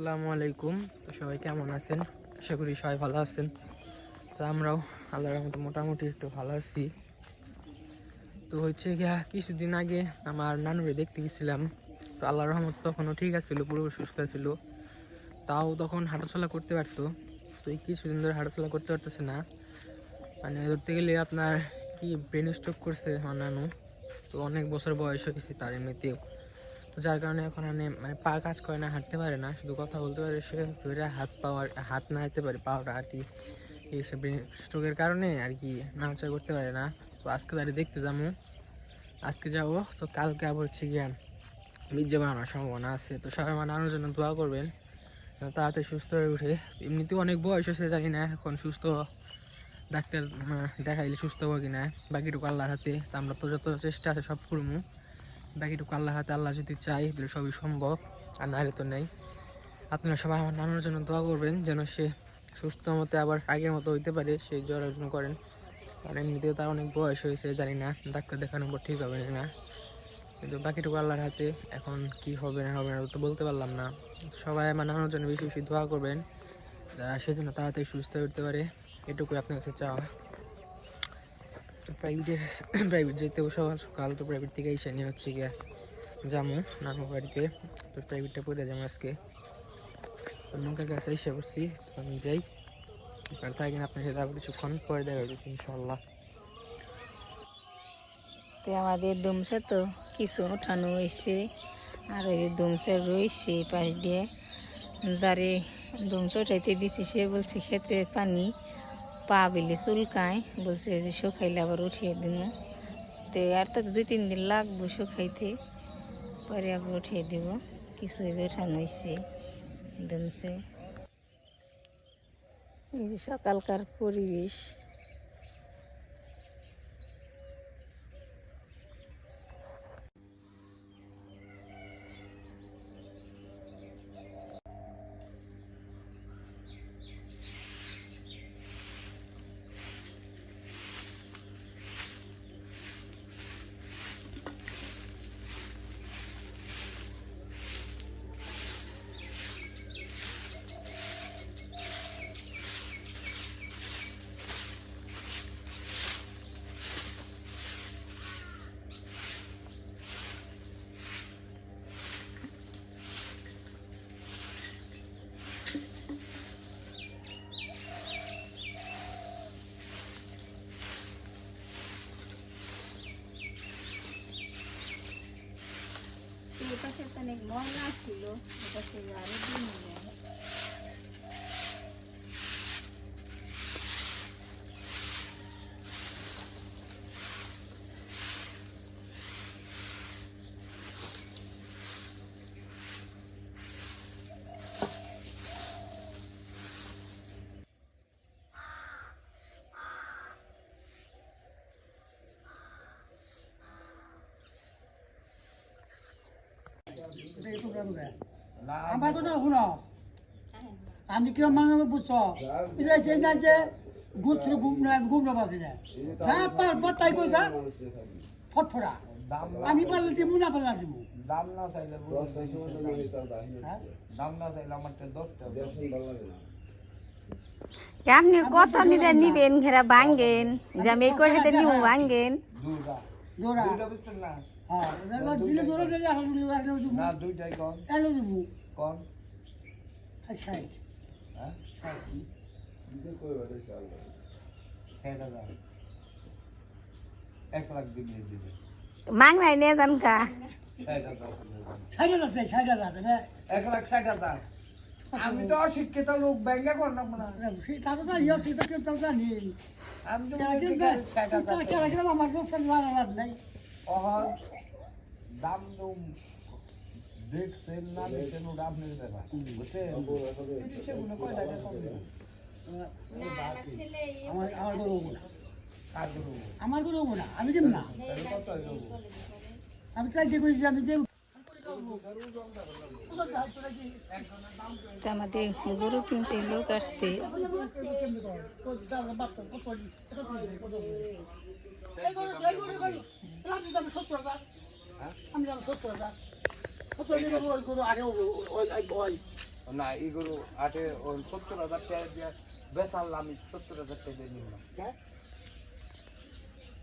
আসসালামু আলাইকুম। তো সবাই কেমন আছেন? আশা করি সবাই ভালো আছেন। তো আমরাও আল্লাহর মতো মোটামুটি একটু ভালো আছি। তো হচ্ছে গিয়া, কিছুদিন আগে আমার নানুরে দেখতে গেছিলাম। তো আল্লাহর রহমত তখনও ঠিক আছিল পুরো সুস্থ ছিল তাও তখন হাঁটাচলা করতে পারতো। তো এই কিছুদিন ধরে হাঁটাচলা করতে পারতেছে না। মানে ধরতে গেলে আপনার কি ব্রেন স্ট্রোক করছে আমার নানু? তো অনেক বছর বয়স হয়ে গেছে তার এমনিতেও। যার কারণে এখন মানে মানে পা কাজ করে না, হাঁটতে পারে না। শুধু কথা বলতে পারে, সে ধরে হাত পাওয়ার হাত না হাঁটতে পারে পাওয়াটা আর কি। এইসব স্ট্রোকের কারণে আর কি নাচা করতে পারে না। তো আজকে তাদের দেখতে যাব। আজকে যাব, তো কালকে আবার হচ্ছে গিয়ে মির্জা বানানোর সম্ভাবনা আছে। তো সবাই বানানোর জন্য দোয়া করবেন তাড়াতাড়ি সুস্থ হয়ে উঠে। এমনিতেও অনেক বয়স হয়েছে, জানি না, এখন সুস্থ ডাক্তার দেখাইলে সুস্থ হব কিনা। বাকিটুকু আল্লাহর হাতে, তো আমরা তো যত চেষ্টা আছে সব করব। বাকিটুকু আল্লাহর হাতে আল্লাহ যদি চাই তাহলে সবই সম্ভব, আর নাহলে তো নেই। আপনারা সবাই আমার নানুর জন্য দোয়া করবেন, যেন সে সুস্থ মতে আবার আগের মতো হইতে পারে, সেই জ্বর অর্জন করেন। আর এমনিতেও তার অনেক বয়স হয়েছে, জানি না, ডাক্তার দেখানোর পর ঠিক হবে না কিন্তু বাকিটুকু আল্লাহর হাতে এখন কি হবে না হবে না, তো বলতে পারলাম না। সবাই আমার নানুর জন্য বেশি বেশি দোয়া করবেন সেজন্য তাড়াতাড়ি সুস্থ হয়ে উঠতে পারে, এটুকুই আপনার কাছে চাওয়া। তো প্রাইভেটের প্রাইভেট যেতেও সকাল সকাল তো প্রাইভেট থেকে এসে নিয়ে হচ্ছে গিয়া যামু, নানু বাড়িতে। তো প্রাইভেটটা পড়ে যাব আজকে। নৌকার কাছে এসে বসছি তো আমি যাই। আপনার থাকেন আপনার সাথে আবার কিছুক্ষণ পরে দেখা যাচ্ছে ইনশাল্লাহ তো আমাদের দুমসে তো কিছু উঠানো হয়েছে আর ওই দুমসে রয়েছে পাশ দিয়ে। যারে দুমসে উঠাইতে দিছি, সে বলছি খেতে পানি। পা বিলে চুলকায় বলছে যে শুকাইলে আবার উঠিয়ে দিব তো আর তো দুই তিন দিন লাগবো শুকাইতে পরে আবার উঠিয়ে দিব কিছু এই যে উঠানো হয়েছে দুমসে এই যে সকালকার পরিবেশ এই পাশে তো অনেক ময়লা ছিল পাশে আরও দিন আমার কথা শুনো। আমি কিয় মাংস বুঝছ? এটা যে না যে গুছরু ঘুম না না যা পার বাতাই কইবা ফটফরা আমি পারলে দিমু না পারলে দিমু? দাম না চাইলে হ্যাঁ? দাম না চাইলে আমার দশটা আপনি কত নিতে নিবেন ঘেরা ভাঙ্গেন যে আমি এই করে নিব ভাঙ্গেন দৌড়া। দুইটা বুঝতেন না। হ্যাঁ এবার দিলে দৌড়া দিলে এখন দিলে এখন দিমু না দুইটাই কম। এলো দিমু কম। আচ্ছা হ্যাঁ? ষাট। হাজার এক লাখ দিয়ে দিবে। মাং নাই নে জান কা ষাট হাজার সাইডে আছে সাইডে আছে না। এক লাখ ষাট হাজার। আমি তো অশিক্ষিত লোক ব্যাংকে করলাম না কাগজ ইয়ে সেটা কেউ তো জানি আমি তো আমার তো আলাদ নাই। দাম দুম দেখছেন না দেখছেন ওটা আপনার ব্যাপার। বুঝছেন? আমার আমার গরু না আমার গরু হব না আমি দেব না। আমি চাই যে আমি দেব। আমাদের গরু কিনতে লোক আসছে। না, এই গরু আটে সত্তর হাজার টাকা দিয়ে বেচাল, আমি সত্তর হাজার টাকা দিয়ে নিলাম।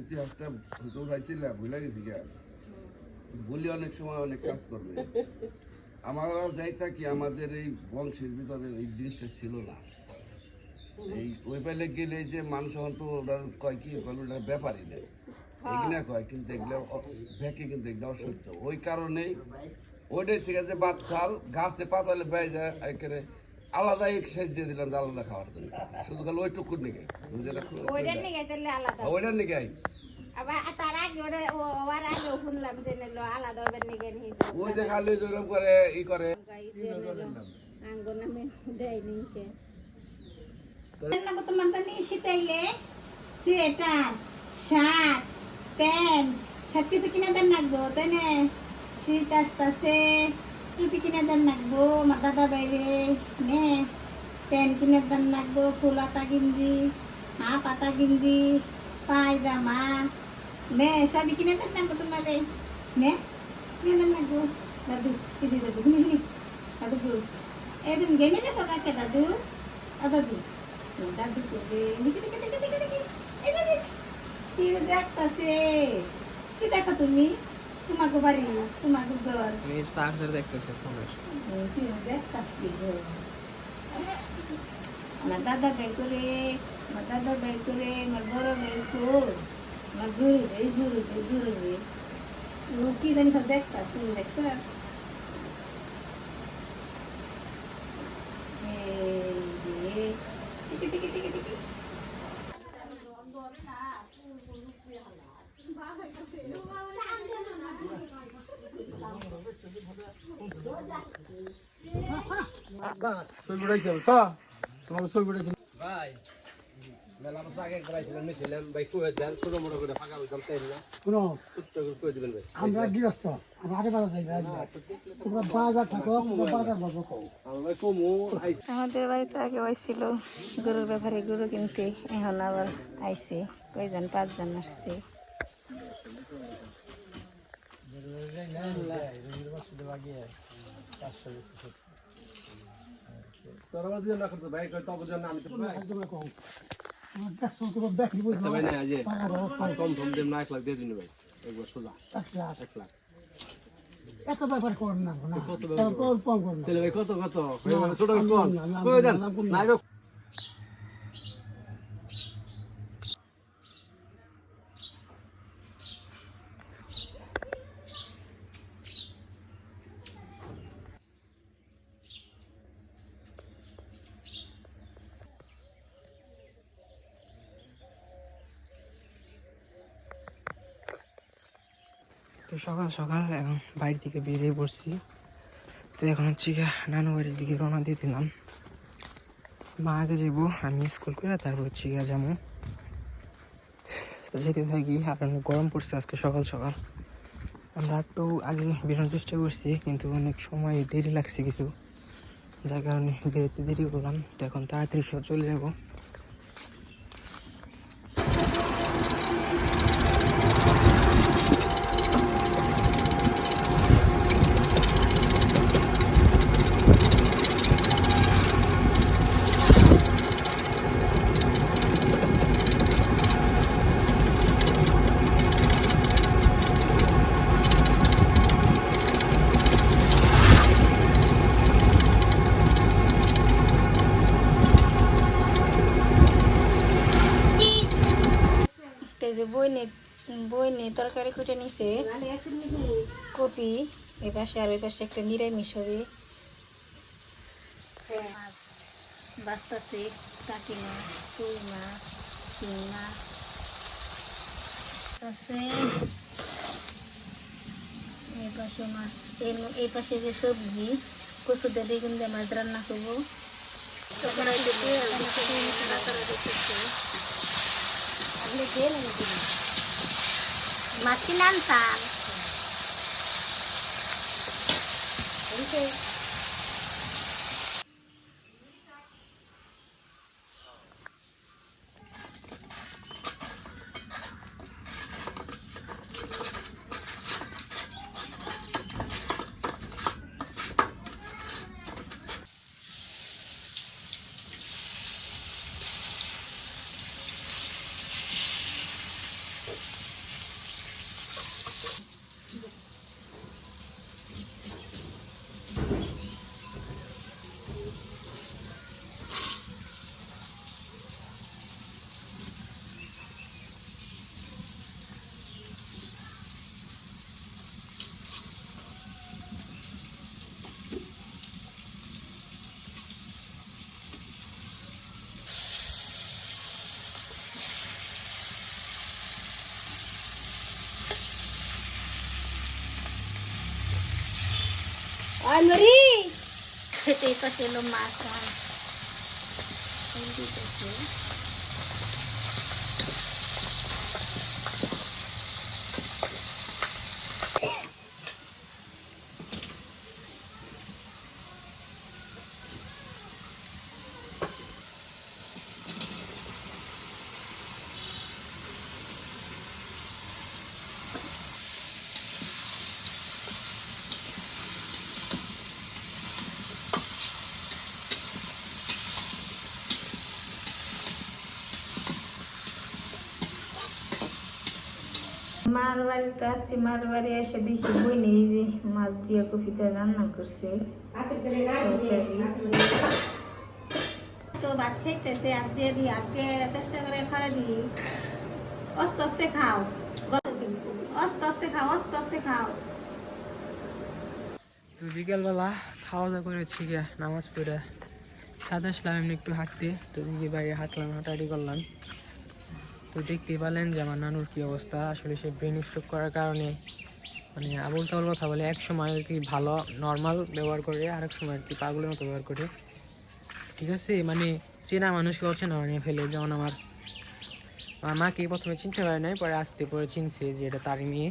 ইতিহাসটা ভুলে গেছি কেন বলি অনেক সময় অনেক কাজ করবে। আমরা যাই থাকি আমাদের এই বংশের ভিতরে এই জিনিসটা ছিল না। এই ওই পেলে গেলে যে মানুষ তো ওরা কয় কি কয় ওটার ব্যাপারই নেই। এগুলা কয় কিন্তু এগুলো ভেকে কিন্তু এগুলো অসত্য। ওই কারণেই ওইটাই থেকে যে বাচ্চাল গাছে পাতালে বেয়ে যায় একেবারে আলাদা এক শেষ দিয়ে দিলাম আলাদা খাওয়ার জন্য। শুধু খালি ওইটুকুর নিকে ওইটার নিকে আবার তার আগে ওটা ও- ওর আগেও শুনলাম যে নিলো আলাদা ওইবার নিগে নিয়েছে ওই যে খালি যেরকম করে ই করে। আঙ্গো নামে দেয়নি কে। তোমার তো নিয়ে শীতাইলে সোয়েটার শার্ট প্যান্ট সব কিছু কিনে দেন লাগবো তাই না? শীত আসতেছে। টুপি কিনে দেন লাগবো আমার দাদা বাইরে নে প্যান্ট কিনে দেন লাগবো ফুল আটা গিঞ্জি হাফ আটা গিঞ্জি পায়জামা নে সবই কিনে দেন লাগবো তোমাদের নে কিনে দেন লাগবো দাদু কিছু দাদু দাদু এই তুমি গেমে গেছো কাকে দাদু দাদু দাদু করবে দেখি কি দেখো তুমি তোমাকে বাড়ি তোমাকে ঘর। আমি চার্জার দেখতেছি ফোনের কি দেখতাছি গো। আমার দাদা বের করে আমার দাদা বের করে আমার বড় বের কর আমার গুরু রে গুরু রে গুরু রে ও কি জানি সব দেখতাছি দেখছ? এই যে টিকি টিকি টিকি টিকি মেলা বছর আগে করাইছিলাম নিয়েছিলাম ভাই কুয়ে দেন ছোট মোটো করে ফাঁকা হইতাম তাই না? কোনো ছোট্ট করে কুয়ে দিবেন ভাই। আমরা গৃহস্থ আমরা আগে বাজার যাই রাজবাগ তোমরা বাজার থাকো তোমরা বাজার বলব কও আমার কমু আমাদের বাড়িতে আগে আইছিল গরুর ব্যাপারে গরু কিনতে এখন আবার আইছে। কয়জন? পাঁচজন আসছে। এত ব্যাপার কর না না। কত কত ছোট আমি কোন না, না, কই দেন না, না, না গো তো সকাল সকাল এখন বাড়ির দিকে বেরিয়ে পড়ছি। তো এখন হচ্ছে নানু বাড়ির দিকে রওনা দিয়ে দিলাম। মা আগে যাব, আমি স্কুল করে তারপর হচ্ছে গিয়ে যাব। তো যেতে থাকি অনেক গরম পড়ছে আজকে সকাল সকাল। আমরা একটু আগে বেরোনোর চেষ্টা করছি, কিন্তু অনেক সময় দেরি লাগছে কিছু। যার কারণে বেরোতে দেরি করলাম। তো এখন তাড়াতাড়ি চলে যাব তো এই যে বই নিয়ে বই নিয়ে তরকারি খুঁটে নিছে। কপি এ পাশে আর ওই পাশে একটা নিরামিষ হবে। মাছ বাঁচতেছে কাটি মাছ কই মাছ শিং মাছ। আছে এই পাশে মাছ এই পাশে যে সবজি কচু দিয়ে বেগুন দিয়ে মাছ রান্না করব। কড়াইতে তেল দিচ্ছি, নাড়াচাড়া দিতেছি। আপনি দিয়ে নেন তুমি মাছ কিনে আনতাম এদিকে মার বাড়িতে আসছি মার বাড়ি এসে দেখি বই নেই যে মাছ দিয়ে কপিতে রান্না করছে। তো ভাত খাইতেছে হাত দিয়ে দিই হাতকে চেষ্টা করে খাওয়া দিই। আস্তে আস্তে খাও। আস্তে আস্তে খাও আস্তে আস্তে খাও। তো বিকেলবেলা খাওয়া দাওয়া করেছি গিয়া নামাজ পড়ে। সাদা আসলাম এমনি একটু হাঁটতে তো দিকে বাইরে হাঁটলাম হাঁটাহাঁটি করলাম। তো দেখতেই পেলেন যে আমার নানুর কী অবস্থা। আসলে সে ব্রেন স্ট্রোক করার কারণে মানে আবল তাবল কথা বলে, এক সময় আর কি ভালো নর্মাল ব্যবহার করে আর এক সময় আর কি পাগলের মতো ব্যবহার করে। ঠিক আছে? মানে চেনা মানুষকে অচেনা বানিয়ে ফেলে, যেমন আমার আমার মাকে প্রথমে চিনতে পারে নাই, পরে আসতে পরে চিনছে যে এটা তারই মেয়ে।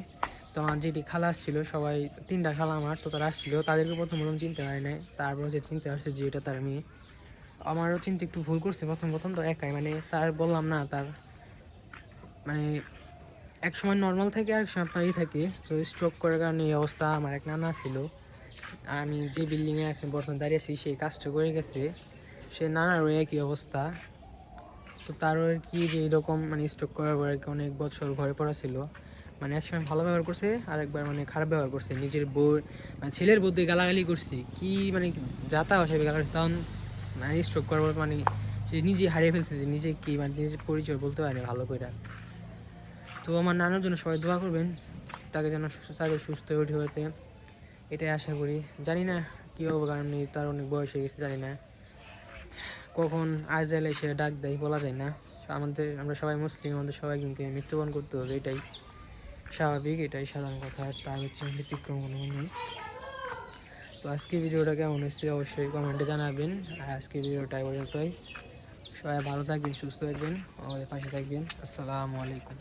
তো আমার যেটি খালা আসছিল, সবাই তিনটা খালা আমার, তো তারা আসছিল, তাদেরকে প্রথম প্রথম চিনতে পারে নাই তারপর হচ্ছে চিনতে পারছে যে এটা তার মেয়ে। আমারও চিনতে একটু ভুল করছে প্রথম প্রথম, তো একাই মানে তার বললাম না, তার মানে এক সময় নর্মাল থাকে আর এক সময় আপনারই থাকে। তো স্ট্রোক করার কারণে এই অবস্থা আমার এক নানা ছিল। আমি যে বিল্ডিংয়ে এখন বর্তমানে দাঁড়িয়ে আছি, সেই কাজটা করে গেছে। সে নানা নানারও একই অবস্থা। তো তারও আর কি যে এরকম মানে স্ট্রোক করার পর আর অনেক বছর ঘরে পড়া ছিল। মানে একসময় ভালো ব্যবহার করছে আর একবার মানে খারাপ ব্যবহার করছে। নিজের বউ মানে ছেলের বউ দিয়ে গালাগালি করছি। কি মানে যাতা হিসেবে গালাগালি তখন মানে স্ট্রোক করার পর মানে সে নিজে হারিয়ে ফেলছে যে নিজে কি মানে নিজের পরিচয় বলতে পারে ভালো করে তো আমার নানার জন্য সবাই দোয়া করবেন, তাকে যেন তাকে সুস্থ হয়ে উঠে হতে। এটাই আশা করি। জানি না কী হবে কারণ তার অনেক বয়স হয়ে গেছে, জানি না। কখন আজ এলে সে ডাক দেয় বলা যায় না। আমাদের, আমরা সবাই মুসলিম, আমাদের সবাই কিন্তু মৃত্যুবরণ করতে হবে, এটাই স্বাভাবিক, এটাই সাধারণ কথা। তার হচ্ছে ব্যতিক্রম কোনো নেই। তো আজকে ভিডিওটা কেমন হয়েছে অবশ্যই কমেন্টে জানাবেন। আর আজকে ভিডিওটা পর্যন্তই। সবাই ভালো থাকবেন, সুস্থ থাকবেন, আমাদের পাশে থাকবেন। আসসালামু আলাইকুম।